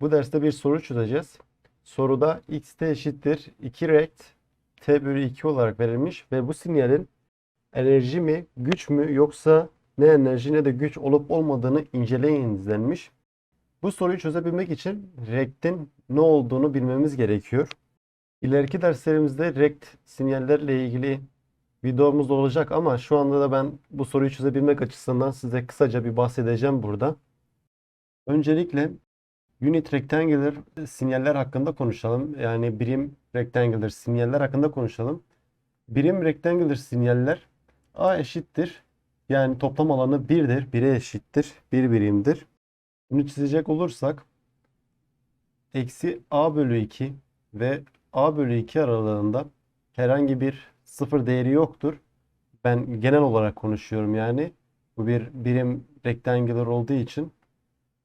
Bu derste bir soru çözeceğiz. Soruda xt eşittir 2 rect t bölü 2 olarak verilmiş ve bu sinyalin enerji mi, güç mü yoksa ne enerji ne de güç olup olmadığını inceleyiniz denmiş. Bu soruyu çözebilmek için rect'in ne olduğunu bilmemiz gerekiyor. İleriki derslerimizde rect sinyallerle ilgili videomuz olacak ama şu anda da ben bu soruyu çözebilmek açısından size kısaca bir bahsedeceğim burada. Öncelikle Unit rectangular sinyaller hakkında konuşalım. Yani birim rectangular sinyaller hakkında konuşalım. Birim rectangular sinyaller A eşittir. Yani toplam alanı 1'dir. 1'e eşittir. 1 birimdir. Bunu çizecek olursak eksi A bölü 2 ve A bölü 2 aralığında herhangi bir sıfır değeri yoktur. Ben genel olarak konuşuyorum yani. Bu bir birim rectangular olduğu için.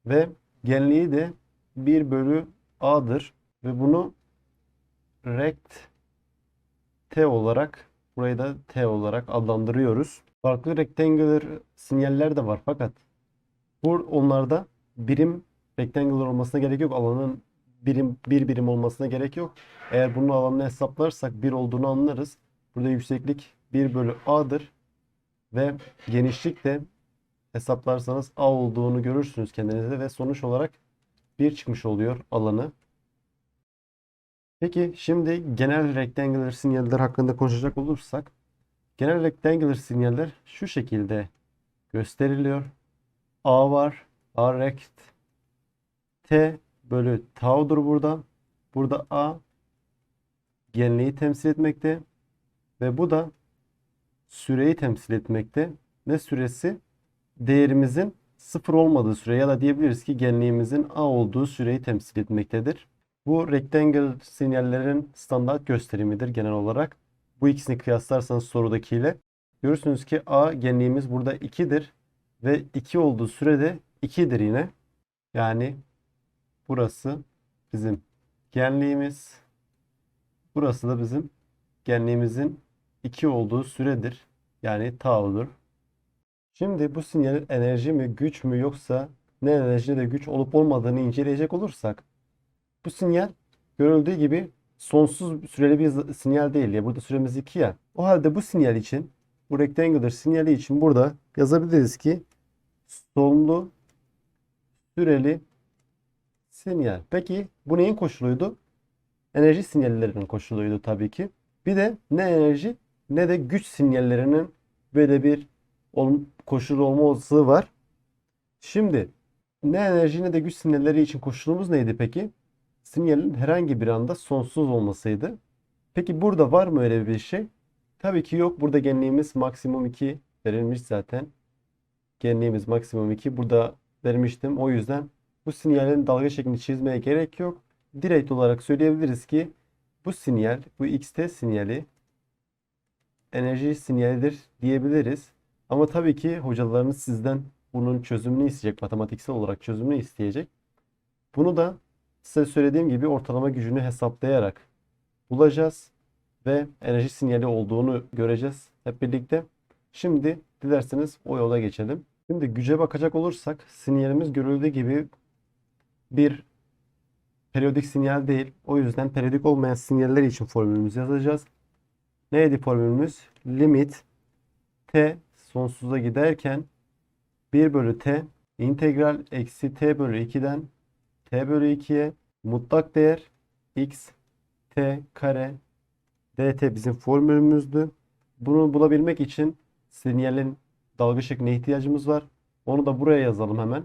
Ve genliği de 1 bölü A'dır. Ve bunu rect T olarak burayı da T olarak adlandırıyoruz. Farklı rectangular sinyaller de var fakat bu onlarda birim rectangular olmasına gerek yok. Alanın birim bir birim olmasına gerek yok. Eğer bunun alanını hesaplarsak 1 olduğunu anlarız. Burada yükseklik 1 bölü A'dır. Ve genişlik de hesaplarsanız A olduğunu görürsünüz kendinize ve sonuç olarak 1 çıkmış oluyor alanı. Peki şimdi genel rectangular sinyaller hakkında konuşacak olursak genel rectangular sinyaller şu şekilde gösteriliyor. A var. A rect T bölü tau'dur burada. Burada A genliği temsil etmekte ve bu da süreyi temsil etmekte. Ne süresi? Değerimizin sıfır olmadığı süre ya da diyebiliriz ki genliğimizin A olduğu süreyi temsil etmektedir. Bu rectangle sinyallerin standart gösterimidir genel olarak. Bu ikisini kıyaslarsanız sorudakiyle görürsünüz ki A genliğimiz burada 2'dir ve 2 olduğu sürede 2'dir yine. Yani burası bizim genliğimiz. Burası da bizim genliğimizin 2 olduğu süredir. Yani tau'dur. Şimdi bu sinyalin enerji mi, güç mü yoksa ne enerji ne de güç olup olmadığını inceleyecek olursak bu sinyal görüldüğü gibi sonsuz süreli bir sinyal değil ya. Burada süremiz 2 ya. O halde bu sinyal için bu rectangular sinyali için burada yazabiliriz ki sonlu süreli sinyal. Peki bu neyin koşuluydu? Enerji sinyallerinin koşuluydu tabii ki. Bir de ne enerji ne de güç sinyallerinin böyle bir koşul olma olasılığı var. Şimdi ne enerji ne de güç sinyalleri için koşulumuz neydi peki? Sinyalin herhangi bir anda sonsuz olmasıydı. Peki burada var mı öyle bir şey? Tabii ki yok. Burada genliğimiz maksimum 2 verilmiş zaten. Genliğimiz maksimum 2. Burada vermiştim. O yüzden bu sinyalin dalga şeklini çizmeye gerek yok. Direkt olarak söyleyebiliriz ki bu sinyal, bu xt sinyali enerji sinyalidir diyebiliriz. Ama tabii ki hocalarınız sizden bunun çözümünü isteyecek, matematiksel olarak çözümünü isteyecek. Bunu da size söylediğim gibi ortalama gücünü hesaplayarak bulacağız ve enerji sinyali olduğunu göreceğiz hep birlikte. Şimdi dilerseniz o yola geçelim. Şimdi güce bakacak olursak sinyalimiz görüldüğü gibi bir periyodik sinyal değil. O yüzden periyodik olmayan sinyaller için formülümüzü yazacağız. Neydi formülümüz? Limit t sonsuza giderken 1 bölü t integral eksi t bölü 2'den t bölü 2'ye mutlak değer x t kare dt bizim formülümüzdü. Bunu bulabilmek için sinyalin dalga şekline ihtiyacımız var. Onu da buraya yazalım hemen.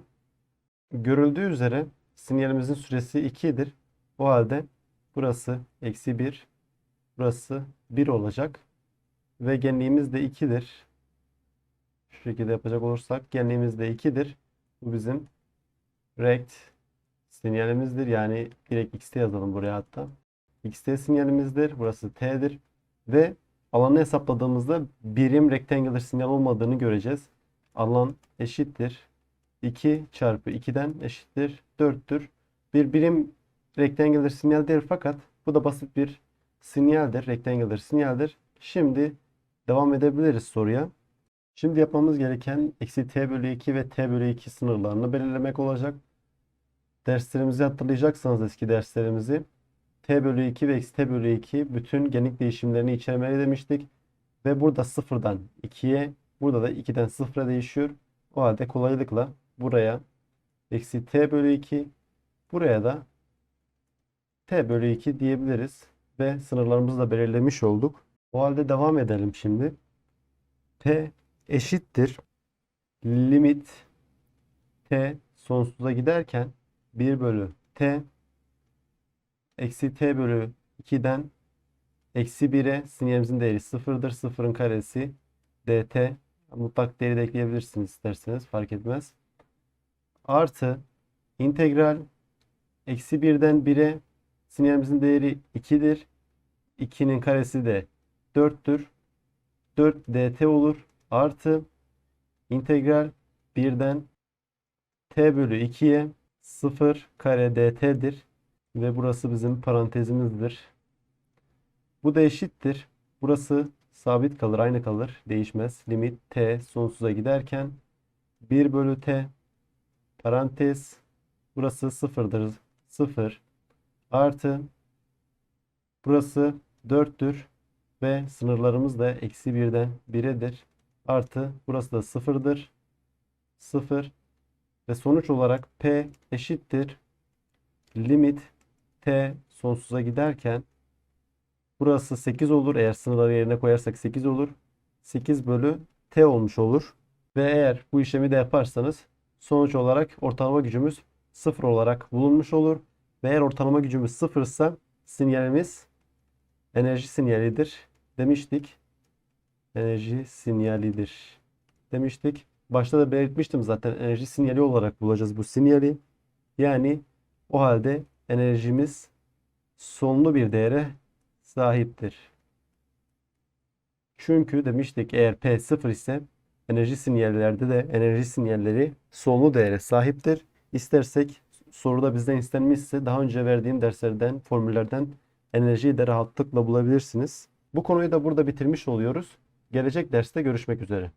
Görüldüğü üzere sinyalimizin süresi 2'dir. O halde burası eksi 1, burası 1 olacak. Ve genliğimiz de 2'dir. Şekilde yapacak olursak genliğimiz de 2'dir. Bu bizim rect sinyalimizdir. Yani direkt xt yazalım buraya hatta. xt sinyalimizdir. Burası t'dir. Ve alanı hesapladığımızda birim rectangular sinyal olmadığını göreceğiz. Alan eşittir. 2 çarpı 2'den eşittir 4'tür. Bir birim rectangular sinyal değil fakat bu da basit bir sinyaldir. Rectangular sinyaldir. Şimdi devam edebiliriz soruya. Şimdi yapmamız gereken eksi t bölü 2 ve t bölü 2 sınırlarını belirlemek olacak. derslerimizi hatırlayacaksanız eski derslerimizi t bölü 2 ve eksi t bölü 2 bütün genik değişimlerini içermeli demiştik. Ve burada sıfırdan 2'ye burada da 2'den 0'a değişiyor. O halde kolaylıkla buraya eksi t bölü 2 buraya da t bölü 2 diyebiliriz. Ve sınırlarımızı da belirlemiş olduk. O halde devam edelim şimdi. P eşittir limit t sonsuza giderken 1 bölü t eksi t bölü 2'den eksi 1'e sinyalimizin değeri 0'dır. 0'ın karesi dt mutlak değeri de ekleyebilirsiniz isterseniz fark etmez. Artı integral eksi 1'den 1'e sinyalimizin değeri 2'dir. 2'nin karesi de 4'tür. 4 dt olur. Artı integral 1'den t bölü 2'ye 0 kare dt'dir. Ve burası bizim parantezimizdir. Bu da eşittir. Burası sabit kalır, aynı kalır, değişmez. Limit t sonsuza giderken 1 bölü t parantez burası sıfırdır. 0 artı burası 4'tür ve sınırlarımız da eksi 1'den 1'edir. Artı burası da sıfırdır. 0 ve sonuç olarak p eşittir. Limit t sonsuza giderken burası 8 olur. Eğer sınırları yerine koyarsak 8 olur. 8 bölü t olmuş olur. Ve eğer bu işlemi de yaparsanız sonuç olarak ortalama gücümüz 0 olarak bulunmuş olur. Ve eğer ortalama gücümüz 0 ise sinyalimiz enerji sinyalidir demiştik. Enerji sinyalidir demiştik. Başta da belirtmiştim zaten enerji sinyali olarak bulacağız bu sinyali. Yani o halde enerjimiz sonlu bir değere sahiptir. Çünkü demiştik eğer P sıfır ise enerji sinyallerde de enerji sinyalleri sonlu değere sahiptir. İstersek soruda bizden istenmişse daha önce verdiğim derslerden, formüllerden enerjiyi de rahatlıkla bulabilirsiniz. Bu konuyu da burada bitirmiş oluyoruz. Gelecek derste görüşmek üzere.